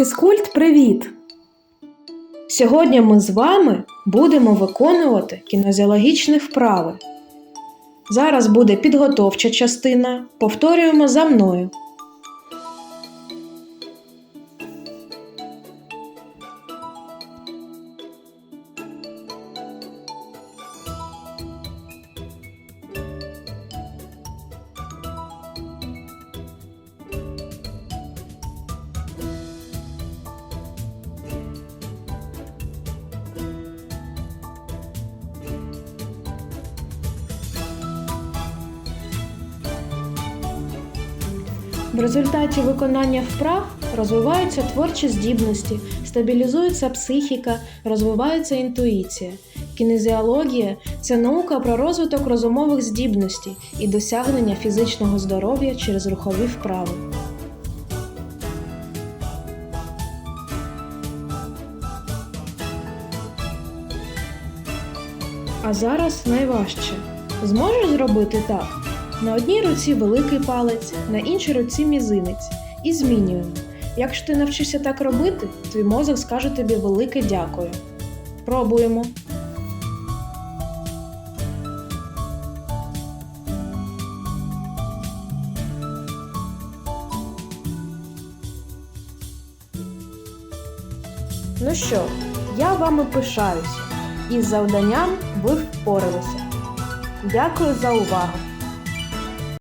Фізкульт, привіт! Сьогодні ми з вами будемо виконувати кінезіологічні вправи. Зараз буде підготовча частина. Повторюємо за мною. В результаті виконання вправ розвиваються творчі здібності, стабілізується психіка, розвивається інтуїція. Кінезіологія це наука про розвиток розумових здібностей і досягнення фізичного здоров'я через рухові вправи. А зараз найважче. Зможеш зробити так? На одній руці великий палець, на іншій руці мізинець. І змінюємо. Якщо ти навчишся так робити, твій мозок скаже тобі велике дякую. Пробуємо. Ну що, я вами пишаюся. Із завданням ви впоралися. Дякую за увагу!